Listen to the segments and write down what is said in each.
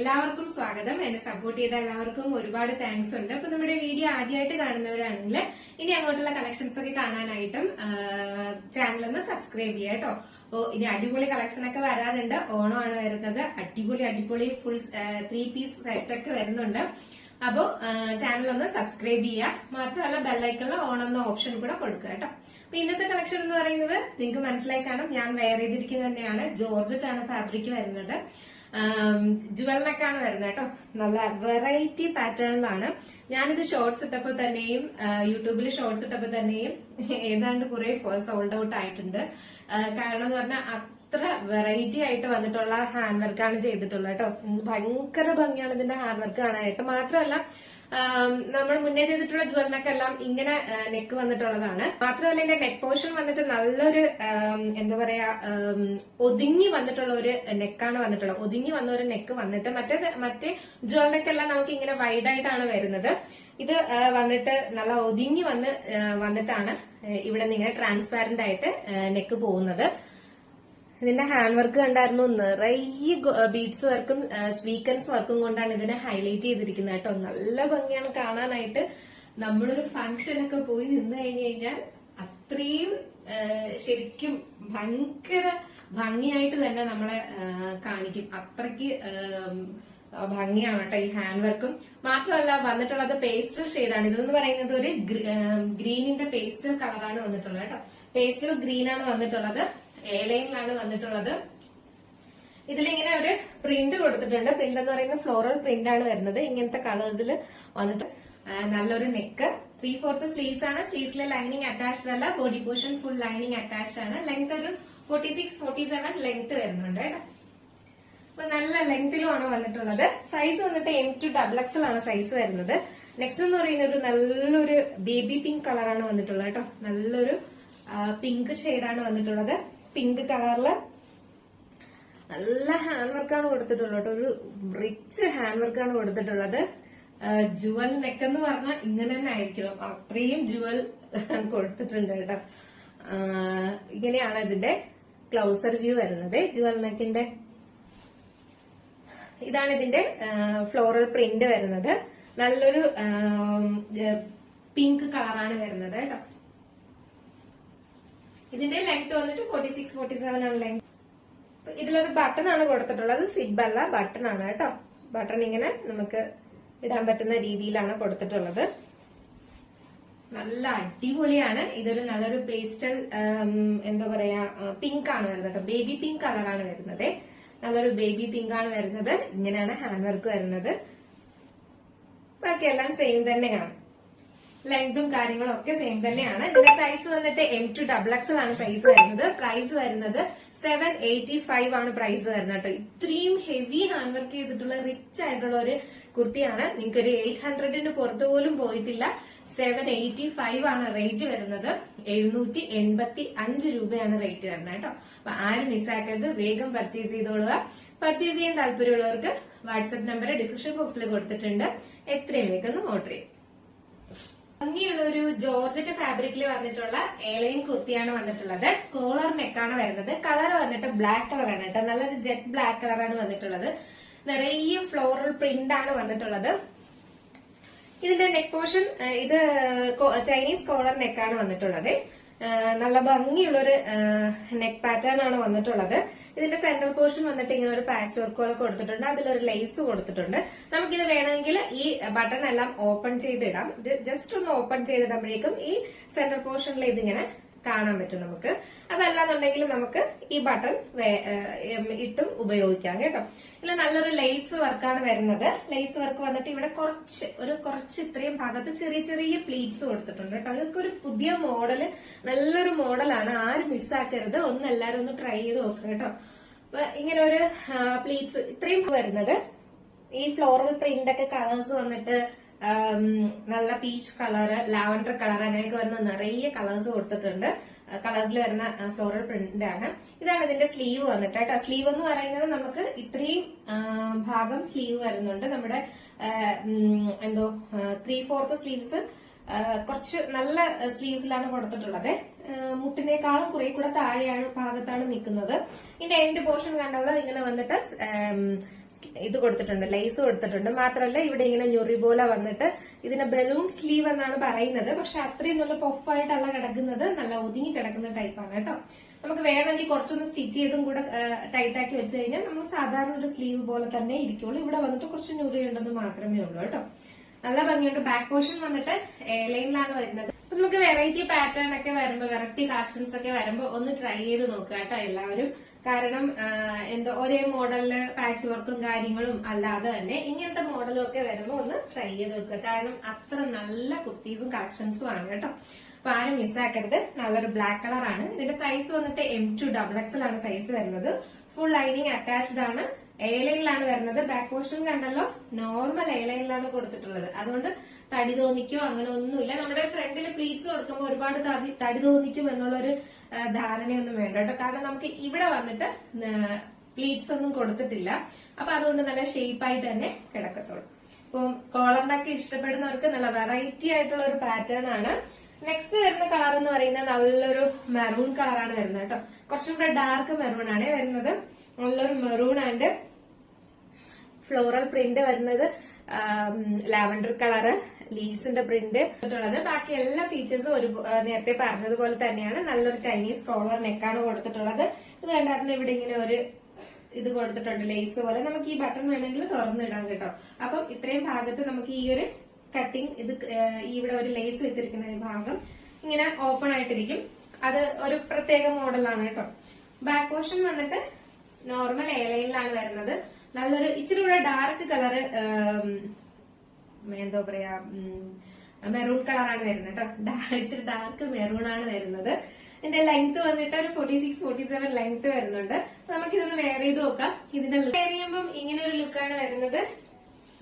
എല്ലാവർക്കും സ്വാഗതം. എന്നെ സപ്പോർട്ട് ചെയ്ത എല്ലാവർക്കും ഒരുപാട് താങ്ക്സ് ഉണ്ട്. അപ്പൊ നമ്മുടെ വീഡിയോ ആദ്യമായിട്ട് കാണുന്നവരാണെങ്കിൽ ഇനി അങ്ങോട്ടുള്ള കളക്ഷൻസ് ഒക്കെ കാണാനായിട്ടും ചാനൽ ഒന്ന് സബ്സ്ക്രൈബ് ചെയ്യുക കേട്ടോ. അപ്പോ ഇനി അടിപൊളി കളക്ഷൻ ഒക്കെ വരാനുണ്ട്. ഓണമാണ് വരുന്നത്. അടിപൊളി അടിപൊളി ഫുൾ ത്രീ പീസ് സെറ്റ് ഒക്കെ വരുന്നുണ്ട്. അപ്പോ ചാനൽ ഒന്ന് സബ്സ്ക്രൈബ് ചെയ്യുക. മാത്രമല്ല ബെല്ലൈക്കുള്ള ഓൺ എന്ന ഓപ്ഷൻ കൂടെ കൊടുക്കുക കേട്ടോ. അപ്പൊ ഇന്നത്തെ കളക്ഷൻ എന്ന് പറയുന്നത് നിങ്ങൾക്ക് മനസ്സിലായി കാണും. ഞാൻ വെയർ ചെയ്തിരിക്കുന്നത് തന്നെയാണ്. ജോർജറ്റ് ആണ് ഫാബ്രിക് വരുന്നത്. ജുവൽ നെക്കാണ് വരുന്നത് കേട്ടോ. നല്ല വെറൈറ്റി പാറ്റേണിലാണ് ഞാനിത് ഷോർട്സ് ഇട്ടപ്പോൾ തന്നെയും യൂട്യൂബിൽ ഷോർട്സ് ഇട്ടപ്പോൾ തന്നെയും ഏതാണ്ട് കുറെ സോൾഡ് ഔട്ട് ആയിട്ടുണ്ട്. കാരണം എന്ന് പറഞ്ഞാൽ അത്ര വെറൈറ്റി ആയിട്ട് വന്നിട്ടുള്ള ഹാൻഡ് വർക്കാണ് ചെയ്തിട്ടുള്ളത് കേട്ടോ. ഭയങ്കര ഭംഗിയാണ് ഇതിന്റെ ഹാൻഡ് വർക്ക് കാണാനായിട്ട് മാത്രമല്ല നമ്മൾ മുന്നേ ചെയ്തിട്ടുള്ള ജ്വല്ലനക്കെല്ലാം ഇങ്ങനെ നെക്ക് വന്നിട്ടുള്ളതാണ്. മാത്രമല്ല ഇതിന്റെ നെക്ക് പോർഷൻ വന്നിട്ട് നല്ലൊരു എന്താ പറയാ ഒതുങ്ങി വന്നിട്ടുള്ള ഒരു നെക്കാണ് വന്നിട്ടുള്ളത്. ഒതുങ്ങി വന്ന ഒരു നെക്ക് വന്നിട്ട് മറ്റേ മറ്റേ ജ്വല്ലനക്കെല്ലാം നമുക്ക് ഇങ്ങനെ വൈഡ് ആയിട്ടാണ് വരുന്നത്. ഇത് വന്നിട്ട് നല്ല ഒതുങ്ങി വന്ന് വന്നിട്ടാണ് ഇവിടെ നിന്ന് ഇങ്ങനെ ട്രാൻസ്പാരന്റ് ആയിട്ട് നെക്ക് പോകുന്നത്. ഇതിന്റെ ഹാൻഡ് വർക്ക് കണ്ടായിരുന്നു നിറയെ ബീഡ്സ് വർക്കും സ്വീക്കൻസ് വർക്കും കൊണ്ടാണ് ഇതിനെ ഹൈലൈറ്റ് ചെയ്തിരിക്കുന്നത് കേട്ടോ. നല്ല ഭംഗിയാണ് കാണാനായിട്ട്. നമ്മളൊരു ഫംഗ്ഷനൊക്കെ പോയി നിന്ന് കഴിഞ്ഞു കഴിഞ്ഞാൽ അത്രയും ശരിക്കും ഭയങ്കര ഭംഗിയായിട്ട് തന്നെ നമ്മളെ കാണിക്കും. അത്രയ്ക്ക് ഭംഗിയാണ് കേട്ടോ ഈ ഹാൻഡ് വർക്കും മാത്രമല്ല വന്നിട്ടുള്ളത് പേസ്റ്റൽ ഷെയ്ഡാണ് ഇതെന്ന് പറയുന്നത് ഒരു ഗ്രീനിന്റെ പേസ്റ്റൽ കളറാണ് വന്നിട്ടുള്ളത് കേട്ടോ. പേസ്റ്റൽ ഗ്രീൻ ആണ് വന്നിട്ടുള്ളത്. ഏലൈനിലാണ് വന്നിട്ടുള്ളത്. ഇതിലിങ്ങനെ ഒരു പ്രിന്റ് കൊടുത്തിട്ടുണ്ട്. പ്രിന്റ് എന്ന് പറയുന്നത് ഫ്ലോറൽ പ്രിന്റ് ആണ് വരുന്നത്. ഇങ്ങനത്തെ കളേഴ്സിൽ വന്നിട്ട് നല്ലൊരു നെക്ക് ത്രീ ഫോർത്ത് സ്ലീവ്സ് ആണ് സ്ലീവ്സിലെ ലൈനിങ് അറ്റാച്ച്ഡ് അല്ല. Body portion full lining attached ആണ്. ലെങ്ത് ഒരു forty six forty seven length വരുന്നുണ്ട് അപ്പൊ നല്ല ലെങ്തിലുമാണ് വന്നിട്ടുള്ളത്. സൈസ് വന്നിട്ട് എം ടു ഡബിൾ ആണ് സൈസ് വരുന്നത്. നെക്സ്റ്റ് എന്ന് പറയുന്ന ഒരു നല്ലൊരു ബേബി പിങ്ക് കളറാണ് വന്നിട്ടുള്ളത് കേട്ടോ. നല്ലൊരു പിങ്ക് ആണ് വന്നിട്ടുള്ളത്. പിങ്ക് കളറിൽ നല്ല ഹാൻഡ് വർക്കാണ് കൊടുത്തിട്ടുള്ളത് ഒരു റിച്ച് ഹാൻഡ് വർക്കാണ് കൊടുത്തിട്ടുള്ളത്. ജുവൽ നെക്ക് എന്ന് പറഞ്ഞാൽ ഇങ്ങനെ തന്നെ ആയിരിക്കണം. അത്രയും ജുവൽ കൊടുത്തിട്ടുണ്ട് കേട്ടോ. ഇങ്ങനെയാണ് ഇതിന്റെ ക്ലൗസർ വ്യൂ വരുന്നത്. ജുവൽ നെക്കിന്റെ ഇതാണ് ഇതിന്റെ ഫ്ലോറൽ പ്രിന്റ് വരുന്നത്. നല്ലൊരു പിങ്ക് കളറാണ് വരുന്നത് കേട്ടോ. ഇതിന്റെ ലെങ്ത് വന്നിട്ട് ഫോർട്ടി സിക്സ് ഫോർട്ടി സെവൻ ആണ് ലെങ്ത് ഇതിലൊരു ബട്ടൺ ആണ് കൊടുത്തിട്ടുള്ളത്. സിബ് അല്ല ബട്ടൺ ആണ് കേട്ടോ. ബട്ടൺ ഇങ്ങനെ നമുക്ക് ഇടാൻ പറ്റുന്ന രീതിയിലാണ് കൊടുത്തിട്ടുള്ളത്. നല്ല അടിപൊളിയാണ്. ഇതൊരു നല്ലൊരു പേസ്റ്റൽ എന്താ പറയാ പിങ്ക് ആണ് വരുന്നത് ബേബി പിങ്ക് കളറാണ് വരുന്നത്. നല്ലൊരു ബേബി പിങ്ക് ആണ് വരുന്നത്. ഇങ്ങനെയാണ് ഹാൻഡ് വർക്ക് വരുന്നത്. ബാക്കിയെല്ലാം സെയിം തന്നെയാണ് ലെങ്തും കാര്യങ്ങളും ഒക്കെ സെയിം തന്നെയാണ്. ഇതിന്റെ സൈസ് വന്നിട്ട് എം ടു ഡബിൾ എക്സൽ ആണ് സൈസ് വരുന്നത്. പ്രൈസ് വരുന്നത് സെവൻ എയ്റ്റി ഫൈവ് ആണ് പ്രൈസ് വരുന്നത് കേട്ടോ. ഇത്രയും ഹെവി ഹാൻഡ് വർക്ക് ചെയ്തിട്ടുള്ള റിച്ച് ആയിട്ടുള്ള ഒരു കുർത്തിയാണ്. നിങ്ങൾക്ക് ഒരു എയ്റ്റ് ഹൺഡ്രഡിന് പുറത്ത് പോലും പോയിട്ടില്ല. സെവൻ എയ്റ്റി ഫൈവ് ആണ് റേറ്റ് വരുന്നത്. എഴുന്നൂറ്റി എൺപത്തി അഞ്ച് രൂപയാണ് റേറ്റ് വരുന്നത് കേട്ടോ. അപ്പൊ ആരും മിസ്സാക്കരുത് വേഗം പർച്ചേസ് ചെയ്തോളുക. പർച്ചേസ് ചെയ്യാൻ താല്പര്യമുള്ളവർക്ക് വാട്സ്ആപ്പ് നമ്പർ ഡിസ്ക്രിപ്ഷൻ ബോക്സിൽ കൊടുത്തിട്ടുണ്ട്. എത്രയും വേഗം ഓർഡർ ചെയ്യും. ഭംഗിയുള്ള ഒരു ജോർജറ്റ് ഫാബ്രിക്കിൽ വന്നിട്ടുള്ള ഏലൈൻ കുർത്തിയാണ് വന്നിട്ടുള്ളത്. കോളർ നെക്കാണ് വരുന്നത്. കളർ വന്നിട്ട് ബ്ലാക്ക് കളറാണ് കേട്ടോ. നല്ലൊരു ജെറ്റ് ബ്ലാക്ക് കളറാണ് വന്നിട്ടുള്ളത്. നിറയെ ഫ്ലോറൽ പ്രിന്റ് ആണ് വന്നിട്ടുള്ളത്. ഇതിന്റെ നെക്ക് പോർഷൻ ഇത് ചൈനീസ് കോളർ നെക്കാണ് വന്നിട്ടുള്ളത്. നല്ല ഭംഗിയുള്ളൊരു നെക്ക് പാറ്റേൺ ആണ് വന്നിട്ടുള്ളത്. ഇതിന്റെ സെൻട്രൽ പോർഷൻ വന്നിട്ട് ഇങ്ങനെ ഒരു പാച്ച് വർക്ക് പോലെ കൊടുത്തിട്ടുണ്ട്. അതിലൊരു ലേസ് കൊടുത്തിട്ടുണ്ട്. നമുക്കിത് വേണമെങ്കിൽ ഈ ബട്ടൺ എല്ലാം ഓപ്പൺ ചെയ്തിടാം. ഇത് ജസ്റ്റ് ഒന്ന് ഓപ്പൺ ചെയ്തിടുമ്പോഴേക്കും ഈ സെൻട്രൽ പോർഷനിൽ ഇതിങ്ങനെ കാണാൻ പറ്റും നമുക്ക്. അതല്ലാന്നുണ്ടെങ്കിൽ നമുക്ക് ഈ ബട്ടൺ ഇട്ടും ഉപയോഗിക്കാം കേട്ടോ. ഇതിൽ നല്ലൊരു ലേസ് വർക്കാണ് വരുന്നത്. ലേസ് വർക്ക് വന്നിട്ട് ഇവിടെ കുറച്ച് ഒരു കുറച്ച് ഇത്രയും ഭാഗത്ത് ചെറിയ ചെറിയ പ്ലീറ്റ്സ് കൊടുത്തിട്ടുണ്ട് കേട്ടോ. അതൊക്കെ ഒരു പുതിയ മോഡൽ നല്ലൊരു മോഡലാണ്. ആരും മിസ്സാക്കരുത്. ഒന്ന് എല്ലാരും ഒന്ന് ട്രൈ ചെയ്ത് നോക്കുക കേട്ടോ. ഇങ്ങനെ ഒരു പ്ലീറ്റ്സ് ഇത്രയും വരുന്നത്. ഈ ഫ്ലോറൽ പ്രിന്റ് ഒക്കെ കളേഴ്സ് വന്നിട്ട് നല്ല പീച്ച് കളറ് ലാവൻഡർ കളർ അങ്ങനെയൊക്കെ വരുന്ന നിറയെ കളേഴ്സ് കൊടുത്തിട്ടുണ്ട്. കളേഴ്സിൽ വരുന്ന ഫ്ലോറൽ പ്രിന്റ് ആണ്. ഇതാണ് ഇതിന്റെ സ്ലീവ് വന്നിട്ട് കേട്ടോ. സ്ലീവ് എന്ന് പറയുന്നത് നമുക്ക് ഇത്രയും ഭാഗം സ്ലീവ് വരുന്നുണ്ട്. നമ്മുടെ എന്തോ ത്രീ ഫോർത്ത് സ്ലീവ്സ് കുറച്ച് നല്ല സ്ലീവ്സിലാണ് കൊടുത്തിട്ടുള്ളത്. മുട്ടിനേക്കാളും കുറെ കൂടെ താഴെയാണ് ഭാഗത്താണ് നിൽക്കുന്നത്. ഇതിന്റെ എൻഡ് പോർഷൻ കണ്ടുള്ളത് ഇങ്ങനെ വന്നിട്ട് ഇത് കൊടുത്തിട്ടുണ്ട് ലൈസ് കൊടുത്തിട്ടുണ്ട്. മാത്രമല്ല ഇവിടെ ഇങ്ങനെ ഞൊറി പോലെ വന്നിട്ട് ഇതിനെ ബലൂൺ സ്ലീവ് എന്നാണ് പറയുന്നത്. പക്ഷെ അത്രയും നല്ല പൊഫായിട്ടല്ല കിടക്കുന്നത്. നല്ല ഒതുങ്ങി കിടക്കുന്ന ടൈപ്പാണ് കേട്ടോ. നമുക്ക് വേണമെങ്കിൽ കുറച്ചൊന്ന് സ്റ്റിച്ച് ചെയ്തും കൂടെ ടൈറ്റാക്കി വെച്ച് കഴിഞ്ഞാൽ നമ്മൾ സാധാരണ ഒരു സ്ലീവ് പോലെ തന്നെ ഇരിക്കുള്ളൂ. ഇവിടെ വന്നിട്ട് കുറച്ച് ഞൊറി ഉണ്ടെന്ന് മാത്രമേ ഉള്ളൂ കേട്ടോ. നല്ല ഭംഗിയുണ്ട്. ബാക്ക് പോർഷൻ വന്നിട്ട് ലൈനിലാണ് വരുന്നത്. അപ്പൊ നമുക്ക് വെറൈറ്റി പാറ്റേൺ ഒക്കെ വരുമ്പോ വെറൈറ്റി കളക്ഷൻസ് ഒക്കെ വരുമ്പോ ഒന്ന് ട്രൈ ചെയ്ത് നോക്കുക കേട്ടോ എല്ലാവരും. കാരണം എന്താ ഒരേ മോഡലിൽ പാച്ച് വർക്കും കാര്യങ്ങളും അല്ലാതെ തന്നെ ഇങ്ങനത്തെ മോഡലും ഒക്കെ വരുമ്പോ ഒന്ന് ട്രൈ ചെയ്ത് നോക്കുക. കാരണം അത്ര നല്ല കുർത്തീസും കളക്ഷൻസും ആണ് കേട്ടോ. അപ്പൊ ആരും മിസ്സാക്കരുത് നല്ലൊരു ബ്ലാക്ക് കളർ ആണ്. ഇതിന്റെ സൈസ് വന്നിട്ട് എം ടു ഡബിൾ എക്സൽ ആണ് സൈസ് വരുന്നത്. ഫുൾ ലൈനിങ് അറ്റാച്ച്ഡ് ആണ്. എ ലൈനിലാണ് വരുന്നത്. ബാക്ക് പോർഷൻ കണ്ടല്ലോ? നോർമൽ എ ലൈനിലാണ് കൊടുത്തിട്ടുള്ളത്. അതുകൊണ്ട് തടി തോന്നിക്കോ അങ്ങനെ ഒന്നുമില്ല. നമ്മുടെ ഫ്രണ്ടിൽ പ്ലീറ്റ്സ് കൊടുക്കുമ്പോൾ ഒരുപാട് തടി തോന്നിക്കും എന്നുള്ളൊരു ധാരണയൊന്നും വേണ്ട കേട്ടോ. കാരണം നമുക്ക് ഇവിടെ വന്നിട്ട് പ്ലീറ്റ്സ് ഒന്നും കൊടുത്തിട്ടില്ല. അപ്പൊ അതുകൊണ്ട് നല്ല ഷേപ്പ് ആയിട്ട് തന്നെ കിടക്കത്തുള്ളൂ. അപ്പം കോളറിനൊക്കെ ഇഷ്ടപ്പെടുന്നവർക്ക് നല്ല വെറൈറ്റി ആയിട്ടുള്ള ഒരു പാറ്റേൺ ആണ്. നെക്സ്റ്റ് വരുന്ന കളർ എന്ന് പറയുന്നത് നല്ലൊരു മെറൂൺ കളറാണ് വരുന്നത് കേട്ടോ. കുറച്ചും കൂടെ ഡാർക്ക് മെറൂൺ ആണ് വരുന്നത്. നല്ലൊരു മെറൂൺ ആൻഡ് ഫ്ലോറൽ പ്രിന്റ് വരുന്നത് ലാവൻഡർ കളറ് ലീവ്സിന്റെ പ്രിന്റ് കൊടുത്തിട്ടുള്ളത് ബാക്കി എല്ലാ ഫീച്ചേഴ്സും ഒരു നേരത്തെ പറഞ്ഞതുപോലെ തന്നെയാണ്. നല്ലൊരു ചൈനീസ് കോളർ നെക്കാണ് കൊടുത്തിട്ടുള്ളത്. ഇത് കണ്ടായിരുന്നു ഇവിടെ ഇങ്ങനെ ഒരു ഇത് കൊടുത്തിട്ടുണ്ട് ലേസ് പോലെ. നമുക്ക് ഈ ബട്ടൺ വേണമെങ്കിൽ തുറന്നിടാം കേട്ടോ. അപ്പം ഇത്രയും ഭാഗത്ത് നമുക്ക് ഈ ഒരു കട്ടിങ് ഇത് ഇവിടെ ഒരു ലേസ് വെച്ചിരിക്കുന്ന ഭാഗം ഇങ്ങനെ ഓപ്പൺ ആയിട്ടിരിക്കും. അത് ഒരു പ്രത്യേക മോഡലാണ് കേട്ടോ. ബാക്ക് പോർഷൻ വന്നിട്ട് നോർമൽ എ ലൈനിലാണ് വരുന്നത്. നല്ലൊരു ഇച്ചിരി കൂടെ ഡാർക്ക് കളറ് എന്തോ പറയാ മെറൂൺ കളറാണ് വരുന്നത് കേട്ടോ ഇച്ചിരി ഡാർക്ക് മെറൂൺ ആണ് വരുന്നത്. ഇതിന്റെ ലെങ്ത് വന്നിട്ട് ഒരു forty six forty seven length വരുന്നുണ്ട് നമുക്കിതൊന്ന് വെയർ ചെയ്ത് നോക്കാം. ഇതിന്റെ വെയർ ചെയ്യുമ്പോൾ ഇങ്ങനെ ഒരു ലുക്കാണ് വരുന്നത്.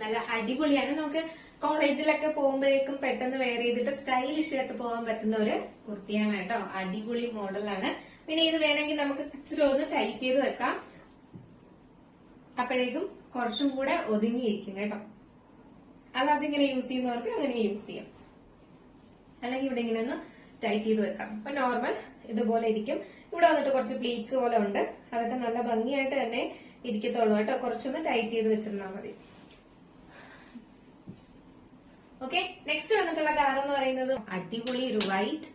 നല്ല അടിപൊളിയാണ്. നമുക്ക് കോളേജിലൊക്കെ പോകുമ്പോഴേക്കും പെട്ടെന്ന് വെയർ ചെയ്തിട്ട് സ്റ്റൈലിഷ് ആയിട്ട് പോകാൻ പറ്റുന്ന ഒരു കുർത്തിയാണ് കേട്ടോ. അടിപൊളി മോഡലാണ് പിന്നെ ഇത് വേണമെങ്കിൽ നമുക്ക് ഇച്ചിരി ഒന്ന് ടൈറ്റ് ചെയ്ത് വെക്കാം. അപ്പോഴേക്കും കുറച്ചും കൂടെ ഒതുങ്ങിയിരിക്കും കേട്ടോ. അല്ലാതെ ഇങ്ങനെ യൂസ് ചെയ്യുന്നവർക്ക് അങ്ങനെ യൂസ് ചെയ്യാം. അല്ലെങ്കിൽ ഇവിടെ ഇങ്ങനെ ഒന്ന് ടൈറ്റ് ചെയ്ത് വെക്കാം. അപ്പൊ നോർമൽ ഇതുപോലെ ഇരിക്കും. ഇവിടെ വന്നിട്ട് കുറച്ച് പ്ലീറ്റ്സ് പോലെ ഉണ്ട്. അതൊക്കെ നല്ല ഭംഗിയായിട്ട് തന്നെ ഇരിക്കത്തുള്ളൂ കേട്ടോ. കുറച്ചൊന്ന് ടൈറ്റ് ചെയ്ത് വെച്ചിരുന്നാൽ മതി. ഓക്കെ നെക്സ്റ്റ് വന്നിട്ടുള്ള കളർ എന്ന് പറയുന്നത് അടിപൊളി ഒരു വൈറ്റ്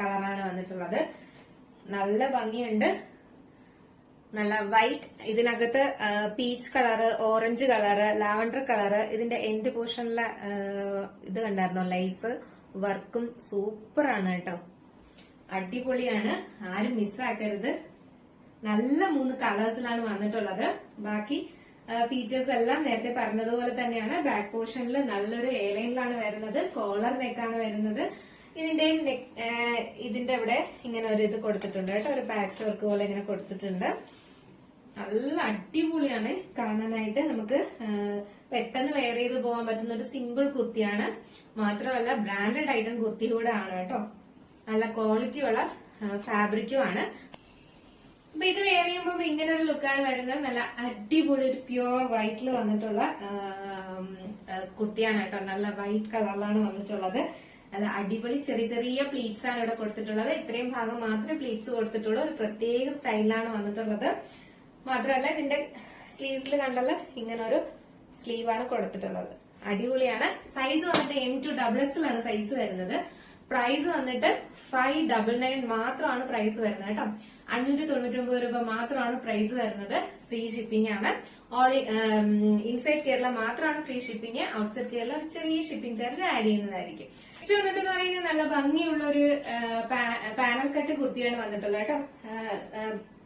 കളറാണ് വന്നിട്ടുള്ളത്. നല്ല ഭംഗിയുണ്ട്. നല്ല വൈറ്റ് ഇതിനകത്ത് peach colour orange colour lavender colour ഇതിന്റെ എൻഡ് പോർഷനിലെ ഇത് കണ്ടായിരുന്നോ? ലൈസ് വർക്കും സൂപ്പറാണ് കേട്ടോ. അടിപൊളിയാണ്. ആരും മിസ്സാക്കരുത് നല്ല മൂന്ന് കളേഴ്സിലാണ് വന്നിട്ടുള്ളത്. ബാക്കി ഫീച്ചേഴ്സ് എല്ലാം നേരത്തെ പറഞ്ഞതുപോലെ തന്നെയാണ്. ബാക്ക് പോർഷനിൽ നല്ലൊരു എയർലൈനിലാണ് വരുന്നത്. കോളർ നെക്കാണ് വരുന്നത്. ഇതിന്റെയും ഇതിന്റെ ഇവിടെ ഇങ്ങനെ ഒരു ഇത് കൊടുത്തിട്ടുണ്ട് കേട്ടോ. ഒരു പാച്ച് വർക്ക് പോലെ ഇങ്ങനെ കൊടുത്തിട്ടുണ്ട്. നല്ല അടിപൊളിയാണ് കാണാനായിട്ട് നമുക്ക് പെട്ടെന്ന് വെയർ ചെയ്ത് പോകാൻ പറ്റുന്ന ഒരു സിമ്പിൾ കുർത്തിയാണ്. മാത്രമല്ല ബ്രാൻഡഡ് ഐറ്റം കുർത്തി കൂടെ ആണ് കേട്ടോ. നല്ല ക്വാളിറ്റി ഉള്ള ഫാബ്രിക്കും ആണ്. അപ്പൊ ഇത് വെയർ ചെയ്യുമ്പോൾ ഇങ്ങനെ ഒരു ലുക്കാണ് വരുന്നത്. നല്ല അടിപൊളി ഒരു പ്യുവർ വൈറ്റിൽ വന്നിട്ടുള്ള കുർത്തിയാണ് കേട്ടോ. നല്ല വൈറ്റ് കളറിലാണ് വന്നിട്ടുള്ളത്. നല്ല അടിപൊളി ചെറിയ ചെറിയ പ്ലീറ്റ്സ് ആണ് ഇവിടെ കൊടുത്തിട്ടുള്ളത്. ഇത്രയും ഭാഗം മാത്രമേ പ്ലീറ്റ്സ് കൊടുത്തിട്ടുള്ളൂ. ഒരു പ്രത്യേക സ്റ്റൈലാണ് വന്നിട്ടുള്ളത്. മാത്രമല്ല ഇതിന്റെ സ്ലീവ്സിൽ കണ്ടല്ലോ ഇങ്ങനെ ഒരു സ്ലീവാണ് കൊടുത്തിട്ടുള്ളത്. അടിപൊളിയാണ്. സൈസ് വന്നിട്ട് എം ടു ഡബിൾ എക്സ് ആണ് സൈസ് വരുന്നത്. പ്രൈസ് വന്നിട്ട് ഫൈവ് ഡബിൾ നയൻ മാത്രമാണ് പ്രൈസ് വരുന്നത് കേട്ടോ. അഞ്ഞൂറ്റി തൊണ്ണൂറ്റി ഒമ്പത് രൂപ മാത്രമാണ് പ്രൈസ് വരുന്നത്. ഫ്രീ ഷിപ്പിംഗ് ആണ്. ഓൾ ഇൻസൈഡ് കേരള മാത്രമാണ് ഫ്രീ ഷിപ്പിംഗ് ഔട്ട്സൈഡ് കേരള ചെറിയ ഷിപ്പിംഗ് ചാർജ് ആഡ് ചെയ്യുന്നതായിരിക്കും. നെക്സ്റ്റ് വന്നിട്ട് പറയുന്നത് നല്ല ഭംഗിയുള്ള ഒരു പാനൽ കട്ട് കുർത്തിയാണ് വന്നിട്ടുള്ളത് കേട്ടോ.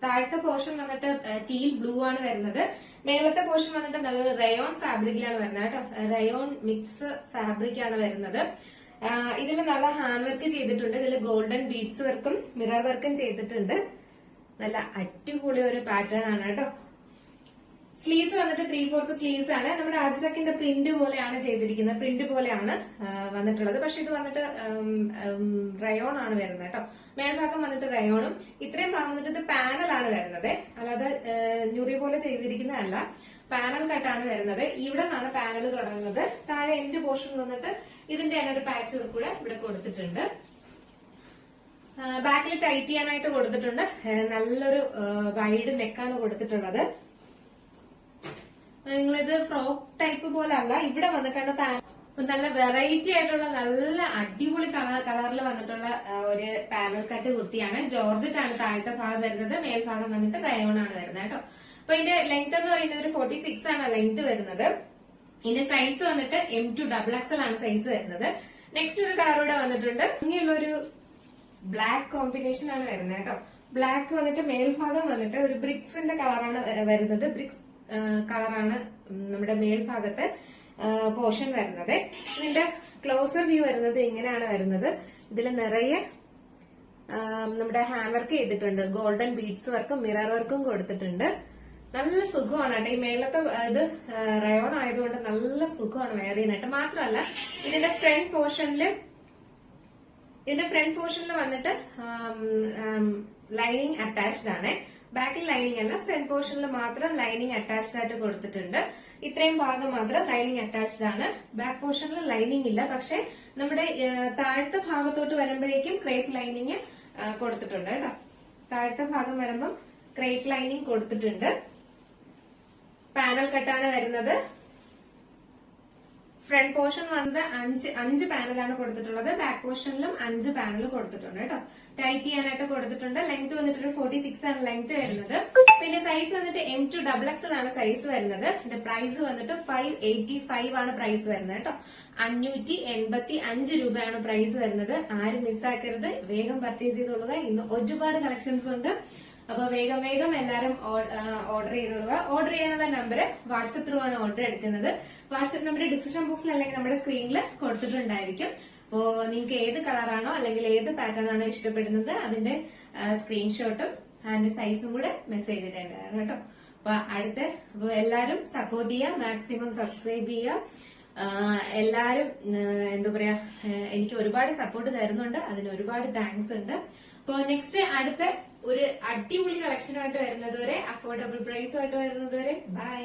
താഴത്തെ പോർഷൻ വന്നിട്ട് ടീൽ ബ്ലൂ ആണ് വരുന്നത്. മേളത്തെ പോർഷൻ വന്നിട്ട് നല്ലൊരു റയോൺ ഫാബ്രിക്കിലാണ് വരുന്നത് കേട്ടോ. റയോൺ മിക്സ് ഫാബ്രിക് ആണ് വരുന്നത്. ഇതിൽ നല്ല ഹാൻഡ് വർക്ക് ചെയ്തിട്ടുണ്ട്. ഇതിൽ ഗോൾഡൻ ബീഡ്സ് വർക്കും മിറർ വർക്കും ചെയ്തിട്ടുണ്ട്. നല്ല അടിപൊളി ഒരു പാറ്റേൺ ആണ് കേട്ടോ. സ്ലീവ്സ് വന്നിട്ട് ത്രീ ഫോർത്ത് സ്ലീവ്സ് ആണ്. നമ്മുടെ അജ്രക്കിന്റെ പ്രിന്റ് പോലെയാണ് ചെയ്തിരിക്കുന്നത്. പ്രിന്റ് പോലെയാണ് വന്നിട്ടുള്ളത്. പക്ഷെ ഇത് വന്നിട്ട് റയോൺ ആണ് വരുന്നത് കേട്ടോ. മേൽഭാഗം വന്നിട്ട് റയോണും ഇത്രയും ഭാഗം വന്നിട്ട് ഇത് പാനലാണ് വരുന്നത്. അല്ലാതെ ഞുറി പോലെ ചെയ്തിരിക്കുന്നതല്ല. പാനൽ കട്ടാണ് വരുന്നത്. ഇവിടെ നിന്നാണ് പാനൽ തുടങ്ങുന്നത്. താഴെ എൻഡ് പോർഷൻ വന്നിട്ട് ഇതിന്റെ തന്നെ ഒരു പാച്ച് കൂടെ ഇവിടെ കൊടുത്തിട്ടുണ്ട്. ബാക്കിൽ ടൈറ്റ് ചെയ്യാനായിട്ട് കൊടുത്തിട്ടുണ്ട്. നല്ലൊരു വൈഡ് നെക്കാണ് കൊടുത്തിട്ടുള്ളത്. നിങ്ങളിത് ഫ്രോക്ക് ടൈപ്പ് പോലെ അല്ല ഇവിടെ വന്നിട്ടാണ് നല്ല വെറൈറ്റി ആയിട്ടുള്ള നല്ല അടിപൊളി കളർ കളറിൽ വന്നിട്ടുള്ള ഒരു പാനൽ കട്ട് കുർത്തിയാണ്. ജോർജറ്റ് ആണ് താഴത്തെ ഭാഗം വരുന്നത്. മേൽഭാഗം വന്നിട്ട് റയോൺ ആണ് വരുന്നത് കേട്ടോ. അപ്പൊ ഇതിന്റെ ലെങ്ത് എന്ന് പറയുന്നത് ഒരു ഫോർട്ടി സിക്സ് ആണ് ലെങ്ത് വരുന്നത്. ഇതിന്റെ സൈസ് വന്നിട്ട് എം ടു ഡബിൾ എക്സൽ ആണ് സൈസ് വരുന്നത്. നെക്സ്റ്റ് ഒരു കളർ ഇവിടെ വന്നിട്ടുണ്ട്. ഇങ്ങനെയുള്ളൊരു ബ്ലാക്ക് കോമ്പിനേഷൻ ആണ് വരുന്നത് കേട്ടോ. ബ്ലാക്ക് വന്നിട്ട് മേൽഭാഗം വന്നിട്ട് ഒരു ബ്രിക്സിന്റെ കളറാണ് വരുന്നത്. ബ്രിക്സ് കളറാണ് നമ്മുടെ മേൽഭാഗത്ത് പോർഷൻ വരുന്നത്. ഇതിന്റെ ക്ലോസർ വ്യൂ വരുന്നത് ഇങ്ങനെയാണ് വരുന്നത്. ഇതിൽ നിറയെ നമ്മുടെ ഹാൻഡ് വർക്ക് ചെയ്തിട്ടുണ്ട്. ഗോൾഡൻ ബീഡ്സ് വർക്കും മിറർ വർക്കും കൊടുത്തിട്ടുണ്ട്. നല്ല സുഖമാണ് കേട്ടോ. ഈ മേളത്തെ ഇത് റയോൺ ആയതുകൊണ്ട് നല്ല സുഖമാണ് വെയർ ചെയ്യാനായിട്ട് മാത്രമല്ല ഇതിന്റെ ഫ്രണ്ട് പോർഷനിൽ ഇതിന്റെ ഫ്രണ്ട് പോർഷനിൽ വന്നിട്ട് ലൈനിങ് അറ്റാച്ച്ഡ് ആണ്. ബാക്കിൽ ലൈനിങ് അല്ല ഫ്രണ്ട് പോർഷനിൽ മാത്രം ലൈനിങ് അറ്റാച്ച്ഡ് ആയിട്ട് കൊടുത്തിട്ടുണ്ട്. ഇത്രയും ഭാഗം മാത്രം ലൈനിങ് അറ്റാച്ച്ഡ് ആണ്. ബാക്ക് പോർഷനിൽ ലൈനിങ് ഇല്ല. പക്ഷെ നമ്മുടെ താഴത്തെ ഭാഗത്തോട്ട് വരുമ്പോഴേക്കും ക്രേപ്പ് ലൈനിങ് കൊടുത്തിട്ടുണ്ട് കേട്ടോ. താഴത്തെ ഭാഗം വരുമ്പം ക്രേപ്പ് ലൈനിങ് കൊടുത്തിട്ടുണ്ട്. പാനൽ കട്ടാണ് വരുന്നത്. ഫ്രണ്ട് പോർഷൻ വന്നത് അഞ്ച് അഞ്ച് പാനലാണ് കൊടുത്തിട്ടുള്ളത്. ബാക്ക് പോർഷനിലും അഞ്ച് പാനൽ കൊടുത്തിട്ടുണ്ട് കേട്ടോ. ടൈറ്റ് ചെയ്യാനായിട്ട് കൊടുത്തിട്ടുണ്ട്. ലെങ്ത് വന്നിട്ട് ഒരു ഫോർട്ടി സിക്സ് ആണ് ലെങ്ത് വരുന്നത്. പിന്നെ സൈസ് വന്നിട്ട് എം ടു ഡബിൾ എക്സൽ ആണ് സൈസ് വരുന്നത്. ഇതിന്റെ പ്രൈസ് വന്നിട്ട് ഫൈവ് എയ്റ്റി ഫൈവ് ആണ് പ്രൈസ് വരുന്നത് കേട്ടോ. അഞ്ഞൂറ്റി എൺപത്തി അഞ്ച് രൂപയാണ് പ്രൈസ് വരുന്നത്. ആരും മിസ്സാക്കരുത് വേഗം പർച്ചേസ് ചെയ്തോളുക. ഇന്ന് ഒരുപാട് കളക്ഷൻസ് ഉണ്ട്. അപ്പൊ വേഗം വേഗം എല്ലാരും ഓർഡർ ചെയ്തോളുക. ഓർഡർ ചെയ്യാനുള്ള നമ്പർ വാട്സപ്പ് ത്രൂ ആണ് ഓർഡർ എടുക്കുന്നത്. വാട്സപ്പ് നമ്പർ ഡിസ്ക്രിപ്ഷൻ ബോക്സിൽ അല്ലെങ്കിൽ നമ്മുടെ സ്ക്രീനിൽ കൊടുത്തിട്ടുണ്ടായിരിക്കും. അപ്പോ നിങ്ങൾക്ക് ഏത് കളറാണോ അല്ലെങ്കിൽ ഏത് പാറ്റേൺ ആണോ ഇഷ്ടപ്പെടുന്നത് അതിന്റെ സ്ക്രീൻഷോട്ടും അതിന്റെ സൈസും കൂടെ മെസ്സേജ് ഇടേണ്ടതാണ് കേട്ടോ. അപ്പൊ അടുത്ത അപ്പൊ എല്ലാരും സപ്പോർട്ട് ചെയ്യുക മാക്സിമം സബ്സ്ക്രൈബ് ചെയ്യുക. എല്ലാരും എന്താ പറയാ എനിക്ക് ഒരുപാട് സപ്പോർട്ട് തരുന്നുണ്ട്. അതിന് ഒരുപാട് താങ്ക്സ് ഉണ്ട്. അപ്പോൾ നെക്സ്റ്റ് അടുത്ത ഒരു അടിപൊളി കളക്ഷനായിട്ട് വരുന്നതുവരെ അഫോർഡബിൾ പ്രൈസുമായിട്ട് വരുന്നത് വരെ ബൈ